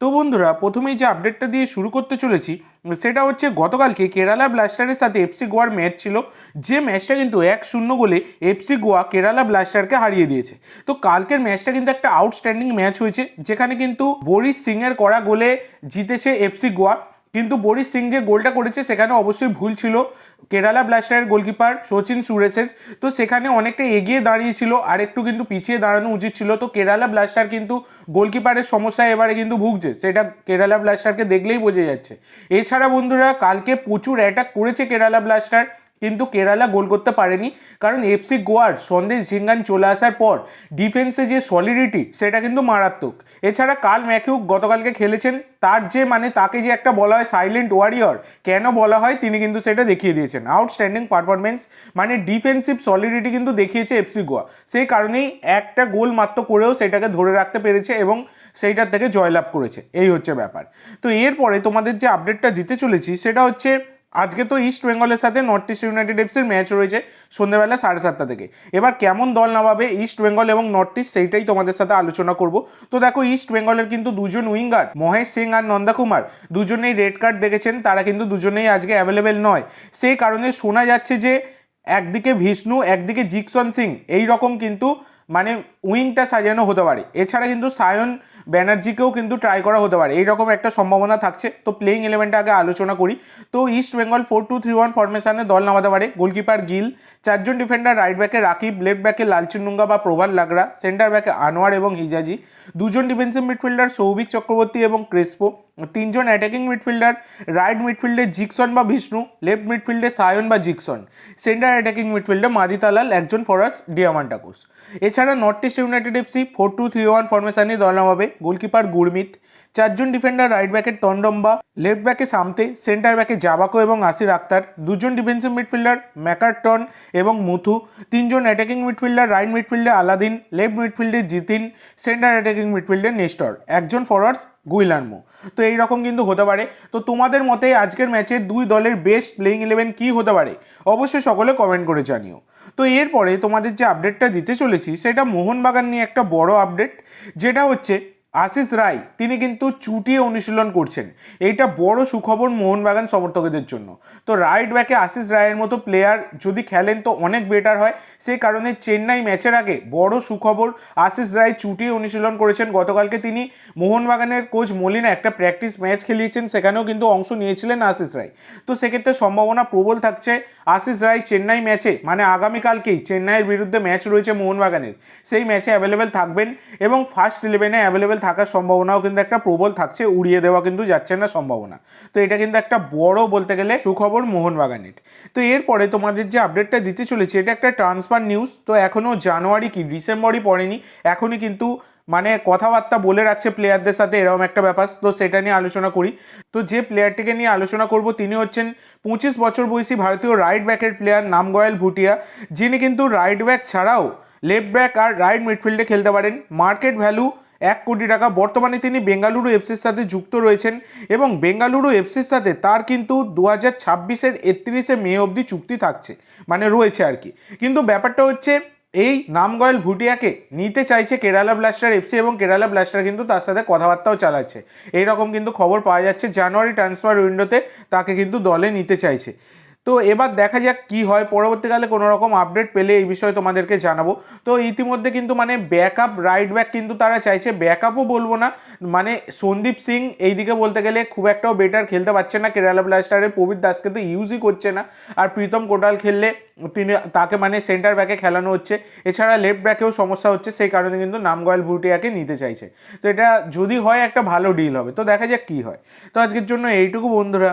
তো বন্ধুরা, প্রথমেই যে আপডেটটা দিয়ে শুরু করতে চলেছি, সেটা হচ্ছে গতকালকে কেরালা ব্লাস্টারের সাথে এফসি গোয়ার ম্যাচ ছিল। যে ম্যাচটা কিন্তু এক শূন্য গোলে এফসি গোয়া কেরালা ব্লাস্টারকে হারিয়ে দিয়েছে। তো কালকের ম্যাচটা কিন্তু একটা আউটস্ট্যান্ডিং ম্যাচ হয়েছে, যেখানে কিন্তু বরিশ সিংয়ের করা গোলে জিতেছে এফসি গোয়া। কিন্তু বরিশ সিং যে গোলটা করেছে, সেখানে অবশ্যই ভুল ছিল। কেরালা ব্লাস্টারের গোলকিপার সচিন সুরেশের। তো সেখানে অনেকটা এগিয়ে দাঁড়িয়েছিল আর একটু কিন্তু পিছিয়ে দাঁড়ানো উচিত ছিল। তো কেরালা ব্লাস্টার কিন্তু গোলকিপারের সমস্যায় এবারে কিন্তু ভুগছে। সেটা কেরালা ব্লাস্টারকে দেখলেই বোঝা যাচ্ছে। এছাড়া বন্ধুরা, কালকে প্রচুর অ্যাটাক করেছে কেরালা ব্লাস্টার। কিন্তু কেরালা গোল করতে পারেনি। কারণ এফসি গোয়ার সন্দেশ ঝিঙ্গান চলে আসার পর ডিফেন্সে যে সলিডিটি সেটা কিন্তু মারাত্মক। এছাড়া কাল ম্যাথিউ গতকালকে খেলেছেন, তার যে মানে তাকে যে একটা বলা হয় সাইলেন্ট ওয়ারিয়র কেন বলা হয় তিনি কিন্তু সেটা দেখিয়ে দিয়েছেন। আউটস্ট্যান্ডিং পারফরমেন্স মানে ডিফেন্সিভ সলিডিটি কিন্তু দেখিয়েছে এফসি গোয়া। সেই কারণেই একটা গোল মাত্র করেও সেটাকে ধরে রাখতে পেরেছে এবং সেইটার থেকে জয়লাভ করেছে। এই হচ্ছে ব্যাপার। তো এরপরে তোমাদের যে আপডেটটা দিতে চলেছি, সেটা হচ্ছে আজকে তো ইস্ট বেঙ্গলের সাথে নর্থ ইস্ট ইউনাইটেড এফসির ম্যাচ রয়েছে সন্ধ্যেবেলা সাড়ে সাতটা থেকে। এবার কেমন দল নামাবে ইস্ট বেঙ্গল এবং নর্থ ইস্ট সেইটাই তোমাদের সাথে আলোচনা করব। তো দেখো ইস্ট বেঙ্গলের কিন্তু দুজন উইঙ্গার, মহেশ সিং আর নন্দা কুমার, দুজনেই রেড কার্ড দেখেছেন, তারা কিন্তু দুজনেই আজকে অ্যাভেলেবেল নয়। সেই কারণে শোনা যাচ্ছে যে একদিকে ভিষ্ণু একদিকে জিকসন সিং এই রকম কিন্তু মানে উইংটা সাজানো হতে পারে। এছাড়া কিন্তু সায়ন ব্যানার্জিকেও কিন্তু ট্রাই করা হতে পারে। এইরকম একটা সম্ভাবনা থাকছে। তো প্লেইং ইলেভেনটা আগে আলোচনা করি। তো east Bengal four two three one ফর্মেশানে দল নামাতে পারে। গোলকিপার গিল। চারজন ডিফেন্ডার রাইট ব্যাকে রাকিব লেফট ব্যাকে লালচুনুঙ্গা বা প্রভাল লাগরা সেন্টার ব্যাকে আনোয়ার এবং হিজাজি। দুজন ডিফেন্সিভ মিডফিল্ডার সৌভিক চক্রবর্তী এবং ক্রেসপো। তিনজন অ্যাটাকিং মিডফিল্ডার রাইট মিডফিল্ডে জিকসন বা বিষ্ণু লেফট মিডফিল্ডে সায়ন বা জিকসন। সেন্টার অ্যাটাকিং মিডফিল্ডে মাদিতালাল, একজন ফরাস ডিয়ামান্টাকুস এছাড়া north east united FC four two three one ফরমেশনে দল নামাবে গোলকিপার গুরমিত। চারজন ডিফেন্ডার রাইট ব্যাকে টন্ডম্বা লেফট ব্যাকে সামতে সেন্টার ব্যাকে জাবাকো এবং আসির আক্তার। দুজন ডিফেন্সিভ মিডফিল্ডার ম্যাকারটন এবং মুথু। তিনজন অ্যাটাকিং মিডফিল্ডার রাইট মিডফিল্ডে আলাদিন লেফট মিডফিল্ডে জিতিন সেন্টার অ্যাটাকিং মিডফিল্ডে নেস্টর। একজন ফরওয়ার্ডস গুইলানমো। তো এই রকম কিন্তু হতে পারে। তো তোমাদের মতে আজকের ম্যাচে দুই দলের বেস্ট প্লেইং ইলেভেন কী হতে পারে? অবশ্যই সকলে কমেন্ট করে জানিও। তো এরপরে তোমাদের যে আপডেটটা দিতে চলেছি, সেটা মোহনবাগান নিয়ে একটা বড় আপডেট যেটা হচ্ছে আশিস রায়, তিনি কিন্তু চুটিয়ে অনুশীলন করছেন। এইটা বড় সুখবর মোহনবাগান সমর্থকদের জন্য। তো রাইট ব্যাকে আশিস রায়ের মতো প্লেয়ার যদি খেলেন তো অনেক বেটার হয়। সেই কারণে চেন্নাই ম্যাচের আগে বড় সুখবর আশিস রায় চুটিয়ে অনুশীলন করেছেন। গতকালকে তিনি মোহনবাগানের কোচ মলিনা একটা প্র্যাকটিস ম্যাচ খেলিয়েছেন, সেখানেও কিন্তু অংশ নিয়েছিলেন আশিস রায়। তো সেক্ষেত্রে সম্ভাবনা প্রবল থাকছে আশিস রায় চেন্নাই ম্যাচে মানে আগামীকালকেই চেন্নাইয়ের বিরুদ্ধে ম্যাচ রয়েছে মোহনবাগানের। সেই ম্যাচে অ্যাভেলেবেল থাকবেন এবং ফার্স্ট ইলেভেনে অ্যাভেলেবেল থাকার সম্ভাবনাও কিন্তু একটা প্রবল থাকছে, উড়িয়ে দেওয়া কিন্তু যাচ্ছে না সম্ভাবনা। তো এটা কিন্তু একটা বড় বলতে গেলে সুখবর মোহনবাগানের তো এরপরে তোমাদের যে আপডেটটা দিতে চলেছে, এটা একটা ট্রান্সফার নিউজ তো এখনও জানুয়ারি কি, ডিসেম্বরই পড়েনি, এখনই কিন্তু মানে কথাবার্তা বলে রাখছে প্লেয়ারদের সাথে, এরকম একটা ব্যাপার, তো সেটা নিয়ে আলোচনা করি। তো যে প্লেয়ারটিকে নিয়ে আলোচনা করব, তিনি হচ্ছেন পঁচিশ বছর বয়সী ভারতীয় রাইট ব্যাকের প্লেয়ার নামগয়াল ভুটিয়া, যিনি কিন্তু রাইট ব্যাক ছাড়াও লেফট ব্যাক আর রাইট মিডফিল্ডে খেলতে পারেন। মার্কেট ভ্যালু এক কোটি টাকা। বর্তমানে তিনি বেঙ্গালুরু এফসির সাথে যুক্ত রয়েছেন এবং বেঙ্গালুরু এফসির সাথে তার কিন্তু দু হাজার ছাব্বিশের একত্রিশে মে অবধি চুক্তি থাকছে মানে রয়েছে আর কি। কিন্তু ব্যাপারটা হচ্ছে, এই নামগয়েল ভুটিয়াকে নিতে চাইছে কেরালা ব্লাস্টার এফসি এবং কেরালা ব্লাস্টার কিন্তু তার সাথে কথাবার্তাও চালাচ্ছে। এইরকম কিন্তু খবর পাওয়া যাচ্ছে, জানুয়ারি ট্রান্সফার উইন্ডোতে তাকে কিন্তু দলে নিতে চাইছে। তো এবার দেখা যাক কি হয়। পরবর্তীকালে কোনো রকম আপডেট পেলে এই বিষয়ে তোমাদেরকে জানাব। তো ইতিমধ্যে কিন্তু মানে ব্যাকআপ রাইট ব্যাক কিন্তু তারা চাইছে। ব্যাকআপও বলব না মানে সন্দীপ সিং এইদিকে বলতে গেলে খুব একটাও বেটার খেলতে পারছে না। কেরালা ব্লাস্টারের প্রবীর দাসকে তো ইউজই করছে না। আর প্রীতম কোটাল খেললে তিনি, তাকে মানে সেন্টার ব্যাকে খেলানো হচ্ছে। এছাড়া লেফট ব্যাকেও সমস্যা হচ্ছে, সেই কারণে কিন্তু নামগয়াল ভুটিয়াকে নিতে চাইছে। তো এটা যদি হয় একটা ভালো ডিল হবে। তো দেখা যাক কী হয়। তো আজকের জন্য এইটুকু বন্ধুরা।